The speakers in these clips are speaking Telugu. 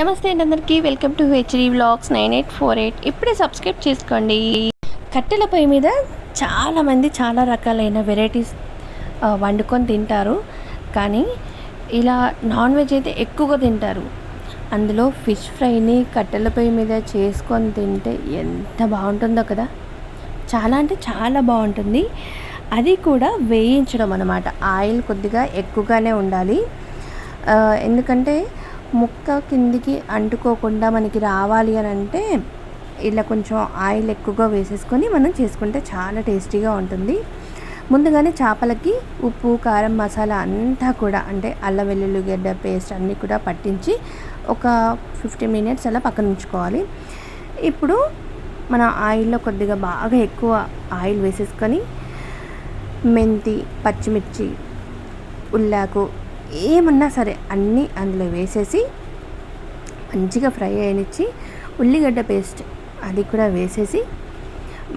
నమస్తే అండి అందరికీ. Welcome to HD vlogs nine eight four eight. ఇప్పుడే సబ్స్క్రైబ్ చేసుకోండి. కట్టెల పొయ్యి మీద చాలామంది చాలా రకాలైన వెరైటీస్ వండుకొని తింటారు. కానీ ఇలా నాన్ వెజ్ అయితే ఎక్కువగా తింటారు. అందులో ఫిష్ ఫ్రైని కట్టెల పొయ్యి మీద చేసుకొని తింటే ఎంత బాగుంటుందో కదా. చాలా అంటే చాలా బాగుంటుంది. అది కూడా వేయించడం అనమాట ఆయిల్ కొద్దిగా ఎక్కువగానే ఉండాలి. ఎందుకంటే ముక్క కిందికి అంటుకోకుండా మనకి రావాలి అని అంటే ఇలా కొంచెం ఆయిల్ ఎక్కువగా వేసేసుకొని మనం చేసుకుంటే చాలా టేస్టీగా ఉంటుంది. ముందుగానే చేపలకి ఉప్పు కారం మసాలా అంతా కూడా అంటే అల్లం వెల్లుల్లి గడ్డ పేస్ట్ అన్నీ కూడా పట్టించి ఒక ఫిఫ్టీన్ మినిట్స్ అలా పక్కన ఉంచుకోవాలి. ఇప్పుడు మన ఆయిల్లో కొద్దిగా బాగా ఎక్కువ ఆయిల్ వేసేసుకొని మెంతి పచ్చిమిర్చి ఉల్లాకు ఏమన్నా సరే అన్నీ అందులో వేసేసి మంచిగా ఫ్రై అయినిచ్చి ఉల్లిగడ్డ పేస్ట్ అది కూడా వేసేసి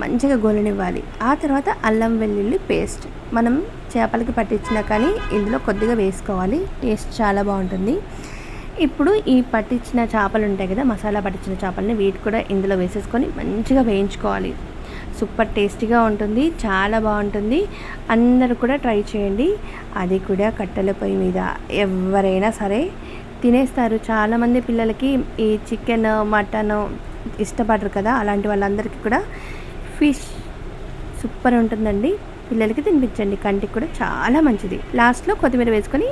మంచిగా గోలనివ్వాలి. ఆ తర్వాత అల్లం వెల్లుల్లి పేస్ట్. మనం చేపలకి పట్టించినా కానీ ఇందులో కొద్దిగా వేసుకోవాలి. టేస్ట్ చాలా బాగుంటుంది. ఇప్పుడు ఈ పట్టించిన చేపలు ఉంటాయి కదా మసాలా పట్టించిన చేపలని వీటి కూడా ఇందులో వేసేసుకొని మంచిగా వేయించుకోవాలి. సూపర్ టేస్టీగా ఉంటుంది చాలా బాగుంటుంది. అందరూ కూడా ట్రై చేయండి. అది కూడా కట్టెల పొయ్యి మీద. ఎవరైనా సరే తినేస్తారు. చాలామంది పిల్లలకి ఈ చికెన్ మటన్ ఇష్టపడరు కదా అలాంటి వాళ్ళందరికీ కూడా ఫిష్ సూపర్ ఉంటుందండి. పిల్లలకి తినిపించండి. కంటికి కూడా చాలా మంచిది. లాస్ట్లో కొత్తిమీర వేసుకొని